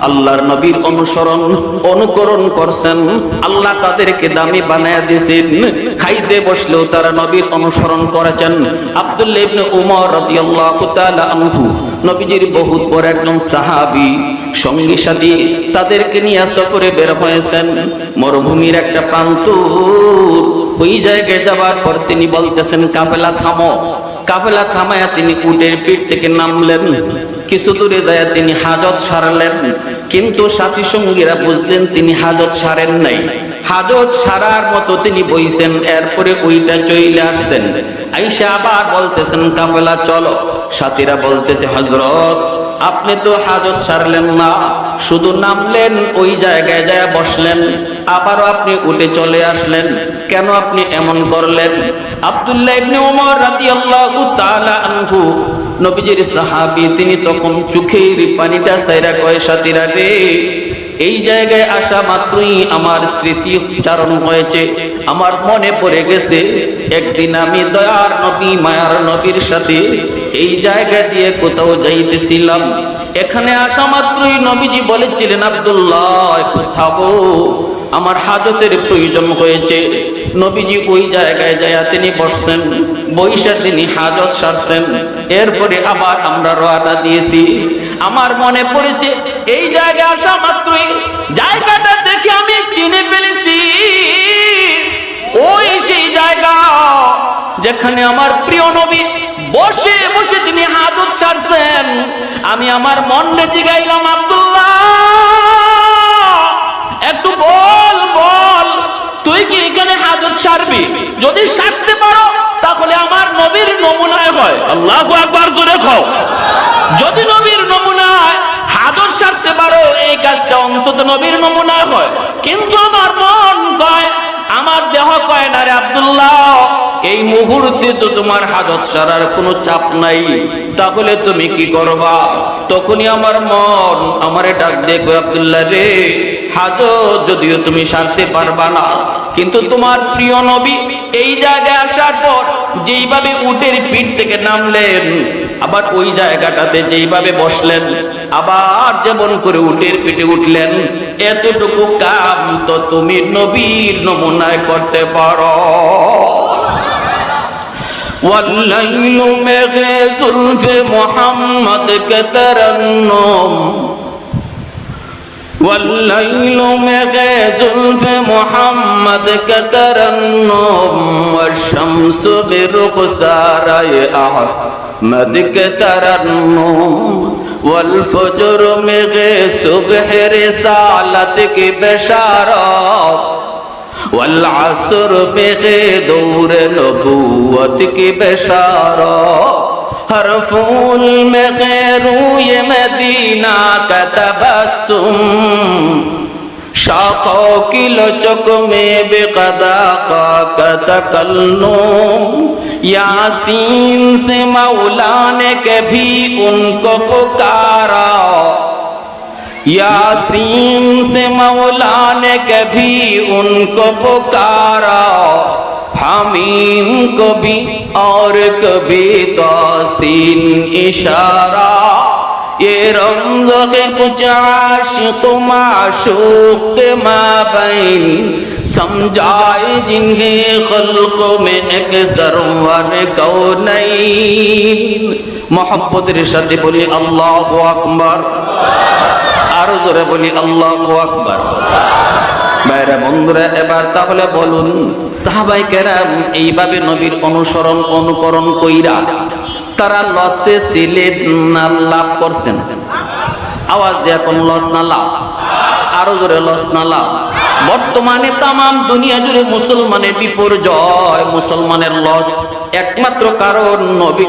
আল্লাহর নবীর অনুসরণ, অনুকরণ করছেন। আল্লাহ তাদেরকে দামি বানায়া দিয়েছেন। খাইতে বসলেও তারা নবীর অনুসরণ করেছেন। বহুত বড় একজন সাহাবী, সঙ্গী সাথী, তাদেরকে নিয়ে সফরে বের হয়েছেন। মরুভূমির একটা প্রান্ত ওই জায়গায় যাওয়ার পর তিনি বলতেছেন, কাফেলা থামো। কাফেলা থামায়া তিনি উটের পিঠ থেকে নামলেন। কিছু দূরে যায় তিনি হাজত সারালেন। কিন্তু সাথী সঙ্গীরা বুঝলেন তিনি হাজত সারেন নাই। হাজত সারার মতো তিনি বইছেন, এরপরে ওইটা চইলে আসছেন। আইসা আবার বলতেছেন, কাফেলা, চলো। সাথীরা বলতেছে হজরত আপনি তো হাজত সারলেন না। শুধু নামলেন, ওই জায়গায় যায় বসলেন। আবারও আপনি উঠে চলে আসলেন। কেন আপনি এমন করলেন? আব্দুল্লাহ ইবনে ওমর রাদিয়াল্লাহু তাআলা আনহু, নবীজির সাহাবী, তিনি তখন চোখের পানিটা সাইরা কয়, সাথীরা রে, এই জায়গায় আসা মাত্রই আমার স্মৃতি উচ্চারণ হয়েছে। আমার মনে পড়ে গেছে, একদিন আমি দয়ার নবী, মায়ার নবীর সাথে এই জায়গা দিয়ে কোথাও যাইতেছিলাম। এখানে আসা মাত্রই নবীজি বলেছিলেন, আব্দুল্লাহ থাকো আমার হাজতের প্রয়োজন হয়েছে। নবীজি ওই জায়গায় যায় তিনি বসছেন, বৈশা তিনি হাজত সারছেন। এরপরে আবার আমরা রওনা দিয়েছি। আমার মনে পড়েছে, এই জায়গায় আসা মাত্রই জায়গাটা দেখে আমি চিনে ফেলেছি। ওই সেই জায়গা যেখানে আমার প্রিয় নবী বসে বসে তিনি হাজত সারছেন। আমি আমার মন নেচে গাইলাম, আব্দুল্লাহ একটু বল বল তুই কি এখানে হাজত সারবি যদি সারতে পারো তাহলে আমার নবীর নমুনায় হয় আল্লাহ একবার জোরে খাও যদি নবীর নমুনায় হাজত সারতে পারো এই কাজটা অন্তত নবীর নমুনায় হয়। কিন্তু আমার মন কয়, আমার দেহ কয় না রে আব্দুল্লাহ, এই মুহূর্তে তো তোমার হাজত সারার কোনো চাপ নাই। তাহলে তুমি কি করবা? তখনই আমার মন আমারে ডাক দেখবে আব্দুল্লাহ রে, হাজত যদিও তুমি সারতে পারবা না, কিন্তু তোমার প্রিয় নবী এই জায়গায় আসার পর যেইভাবে উটের পিঠ থেকে নামলেন, আবার ওই জায়গাটাতে যেইভাবে বসলেন, আবার যেমন করে উটের পিঠে উঠলেন এতটুকু কাম তো তুমি নবীর নমুনায় করতে পারো والليل مغيث في محمد كترنم والليل مغيث في محمد كترنم والشمس برخسار أحمد كترنم والفجر مغ صبح رسالت کی بشارت والعصر مغ دور نبوت کی بشارت ہر فول میں روئے مدینہ کا تبسم शाखों की लोचक में बेकदा का कतकल्लुम यासीन से मौला ने कभी उनको पुकारा। यासीन से मौला ने कभी उनको पुकारा। हामीम को भी और कभी तो सीन इशारा। ये रंग के कुछ आशिक माशूक के माबैन समझाए जिन्हें खल्क में एक सरवर कौनैन मोहब्बत সাথে বলি আল্লাহ আকবার আরো জোরে বলি আল্লাহ আকবার বাইরা বন্ধুরা এবার তাহলে বলুন সাহাবাই কেরাম এইভাবে নবীর অনুসরণ অনুকরণ কইরা তারা লসে ছিলেন না লাভ করছেন। আওয়াজ দেয়া কোন লস না লাভ? আরও জোরে লস না লাভ। বর্তমানে তাম দুনিয়া জুড়ে মুসলমানের বিপর্যয়, মুসলমানের লস একমাত্র কারণ নবী